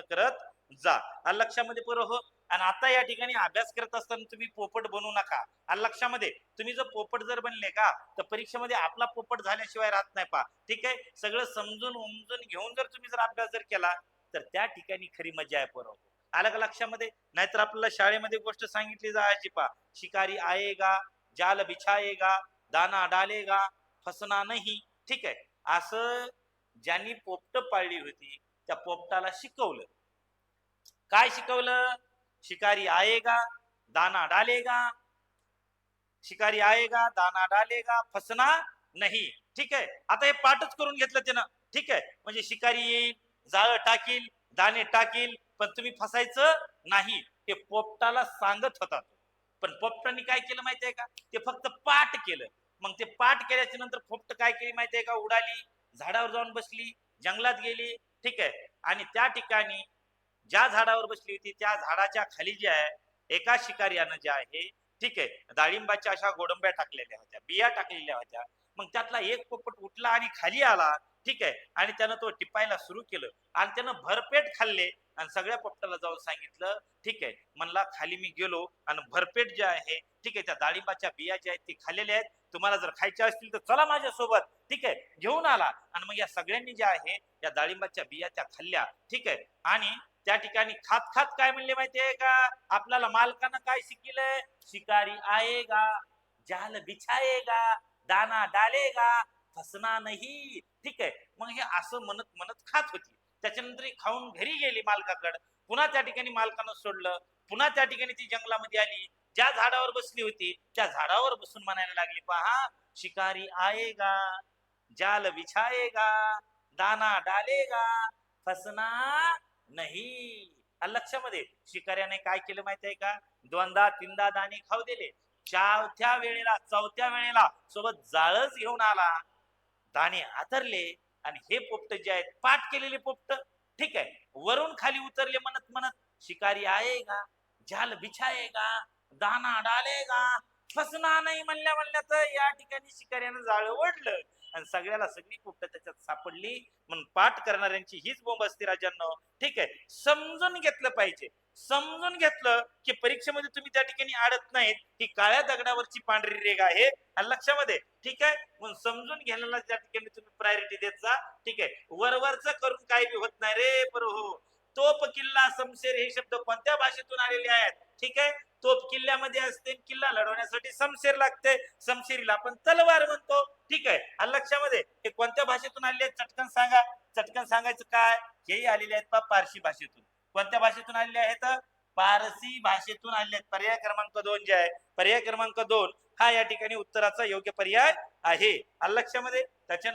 करत जा. आलं लक्षामध्ये बरं हो. आणि आता या ठिकाणी अभ्यास करत असताना तुम्ही पोपट बनवू नका. आणि लक्षामध्ये तुम्ही जर पोपट जर बनले का तर परीक्षेमध्ये आपला पोपट झाल्याशिवाय राहत नाही पा ठीक आहे? सगळं समजून उमजून घेऊन जर तुम्ही जर अभ्यास जर केला तर त्या ठिकाणी खरी मजा आहे पर हो. आलं का लक्षामध्ये? नाहीतर आपल्याला शाळेमध्ये गोष्ट सांगितली जायची पा शिकारी आएगा जाल बिछाएगा दाना डालेगा फसना नाही. ठीक आहे? असं ज्यांनी पोपट पाळली होती त्या पोपटाला शिकवलं. काय शिकवलं? शिकारी आएगा दाना डालेगा. शिकारी आएगा दाना डालेगा फसना नाही. ठीक आहे? आता हे पाठच करून घेतलं त्यानं. ठीक आहे? म्हणजे शिकारी येईल जाळ टाकील दाणे टाकील पण तुम्ही फसायचं नाही. ते पोपटाला सांगत होता पण पोपटाने काय केलं माहितीये का? ते फक्त पाठ केलं. मग ते पाठ केल्याच्यानंतर पोपट काय केली माहितीये का? उडाली झाडावर जाऊन बसली जंगलात गेली ठीक आहे? आणि त्या ठिकाणी ज्या झाडावर बसली होती त्या झाडाच्या खाली जे आहे एका शिकार्यानं जे आहे ठीक आहे डाळिंबाच्या अशा गोडंब्या टाकलेल्या होत्या बिया टाकलेल्या होत्या. मग त्यातला एक पोपट उठला आणि खाली आला ठीक आहे आणि त्यानं तो टिपायला सुरू केलं. आणि त्यानं भरपेट खाल्ले आणि सगळ्या पोपटाला जाऊन सांगितलं ठीक आहे म्हणला खाली मी गेलो आणि भरपेट जे आहे ठीक आहे त्या डाळिंबाच्या बिया ज्या आहेत ते खाल्लेल्या आहेत तुम्हाला जर खायच्या असतील तर चला माझ्यासोबत. ठीक आहे? घेऊन आला. आणि मग या सगळ्यांनी ज्या आहे या डाळिंबाच्या बिया त्या खाल्ल्या. ठीक आहे? आणि त्या ठिकाणी खात खात काय म्हणले माहितीये का? आपल्याला मालकानं काय शिकलंय शिकारी आएगा जाल बिछाएगा दाना डालेगा फसना नाही. ठीक आहे? मग हे असं म्हणत म्हणत खात होती. त्याच्यानंतर खाऊन घरी गेली मालकाकडं. पुन्हा त्या ठिकाणी मालकानं सोडलं. पुन्हा त्या ठिकाणी ती जंगलामध्ये आली. ज्या झाडावर बसली होती त्या झाडावर बसून म्हणायला लागली पहा शिकारी आएगा जाल बिछाएगा दाना डालेगा फसना नाही. लक्षामध्ये शिकाऱ्याने काय केलं माहितीये का? दोनदा तीनदा दाणे खाऊ दिले. चौथ्या वेळेला चौथ्या वेळेला सोबत जाळच घेऊन आला. दाणे आतरले आणि हे पोपट जे आहेत पाठ केलेले पोपट ठीक आहे वरून खाली उतरले म्हणत म्हणत शिकारी आहे का जाल का दाना डालेगा फसना नाही म्हणल्या म्हणल्या तर या ठिकाणी शिकाऱ्यानं जाळं ओढलं. आणि सगळ्याला सगळी पोपट त्याच्यात सापडली म्हणून पाठ करणाऱ्यांची हीच बोंब असते राजांनो. ठीक आहे? समजून घेतलं पाहिजे. समजून घेतलं की परीक्षेमध्ये तुम्ही त्या ठिकाणी अडत नाहीत. ही काळ्या दगडावरची पांढरी रेग आहे. लक्षामध्ये. ठीक आहे? म्हणून समजून घेण्याला त्या ठिकाणी तुम्ही प्रायोरिटी देत जा. ठीक आहे? वरवरच करून काही बी होत नाही रे बरो हो तोप किल्ला समशेर हे शब्द कोणत्या भाषेतून आलेले आहेत? ठीक आहे? तोप किल्ल्यामध्ये असते किल्ला लढवण्यासाठी समशेर लागते. समशेरीला आपण तलवार म्हणतो. ठीक आहे? आणि लक्षामध्ये हे कोणत्या भाषेतून आलेले आहेत? चटकन सांगा. चटकन सांगायचं काय? हेही आलेले आहेत पा पारशी भाषेतून. कोणत्या भाषेतून आलेले आहेत? पारसी भाषेतून आलेले आहेत. पर्याय क्रमांक दोन जे आहे पर्याय क्रमांक दोन हा या ठिकाणी उत्तराचा योग्य पर्याय आहे. आणि लक्षामध्ये त्याच्या